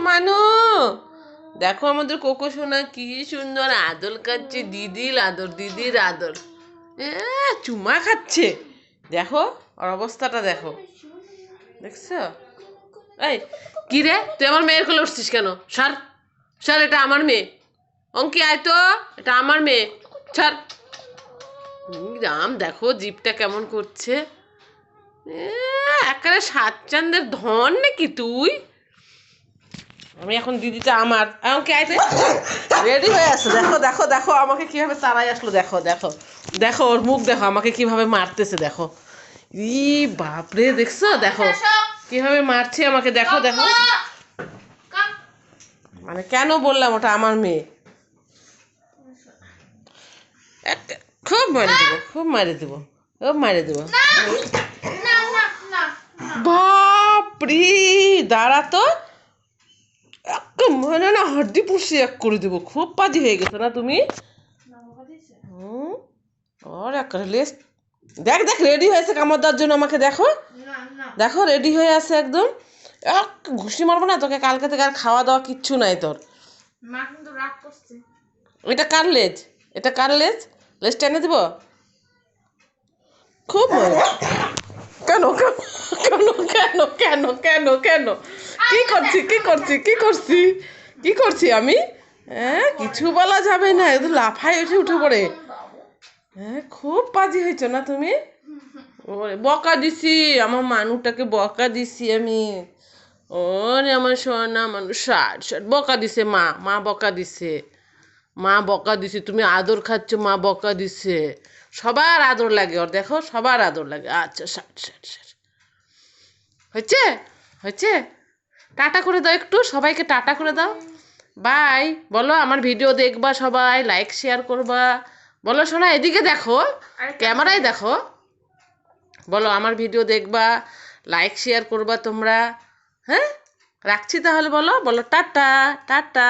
মানু। দেখো আমাদের কোকো সোনা, কি সুন্দর, আদর খাচ্ছে দিদির আদর দিদির আদর। চুমা খাচ্ছে। দেখো, ওর অবস্থাটা দেখো। দেখছ? এই, কি রে? তুই আমার মেয়ের কোলে উঠছিস কেন? সার সার এটা আমার মেয়ে। অঙ্কি, আয় তো, এটা আমার মেয়ে। ছাড়। রাম, দেখো, জিপটা কেমন করছে। একেবারে সাত চান্দের ধন নাকি তুই? আমি এখন দিদিটা আমার। আমাকে আইতে রেডি হয়ে আছে দেখো দেখো দেখো আমাকে কীভাবে তারাই আসলো দেখো দেখো। দেখো ওর মুখ দেখো আমাকে কীভাবে মারতেছে দেখো। ই বাপরে দেখছ? দেখো কীভাবে মারছে আমাকে দেখো দেখো। মানে কেন বললাম ওটা আমার মেয়ে? এক- খুব মারে দেবো খুব মারে দেবো খুব মারে দেবো। বাপরে দাঁড়া তো। মানে না হাড্ডি পুষি এক করে দেবো খুব পাজি হয়ে গেছো না তুমি? ওর এক লেস দেখ দেখ রেডি হয়েছে কামড় দেওয়ার জন্য আমাকে দেখো। দেখো রেডি হয়ে আছে একদম। এক ঘুষি মারবো না তোকে কালকে থেকে আর খাওয়া দাওয়া কিচ্ছু নাই তোর। মা কিন্তু রাগ করছে। এটা কার লেজ? এটা কার লেজ? লেজ টেনে দিব? খুব কেন কেন? কেন কেন কেন কেন কি করছি কি করছি কি করছি? কি করছি আমি? হ্যাঁ কিছু বলা যাবে না একদম লাফায় উঠে উঠে পড়ে। হ্যাঁ খুব পাজি হয়েছো না তুমি? ওরে, বকা দিছি, আমার মানুষটাকে বকা দিছি আমি। ওরে, আমার সোনা, মানুষ ষাট ষাট। বকা দিছে মা মা বকা দিছে। মা বকা দিছে, তুমি আদর খাচ্ছ, মা বকা দিছে। সবার আদর লাগে ওর, দেখো, সবার আদর লাগে। আচ্ছা ষাট ষাট ষাট। হয়েছে? হয়েছে? টাটা করে দাও একটু সবাইকে টাটা করে দাও। বাই। বলো আমার ভিডিও দেখবা সবাই লাইক শেয়ার করবা। বলো শোনা এদিকে দেখো ক্যামেরায় দেখো। বলো আমার ভিডিও দেখবা লাইক শেয়ার করবা তোমরা। হ্যাঁ? রাখছি তাহলে বলো। বলো টাটা টাটা।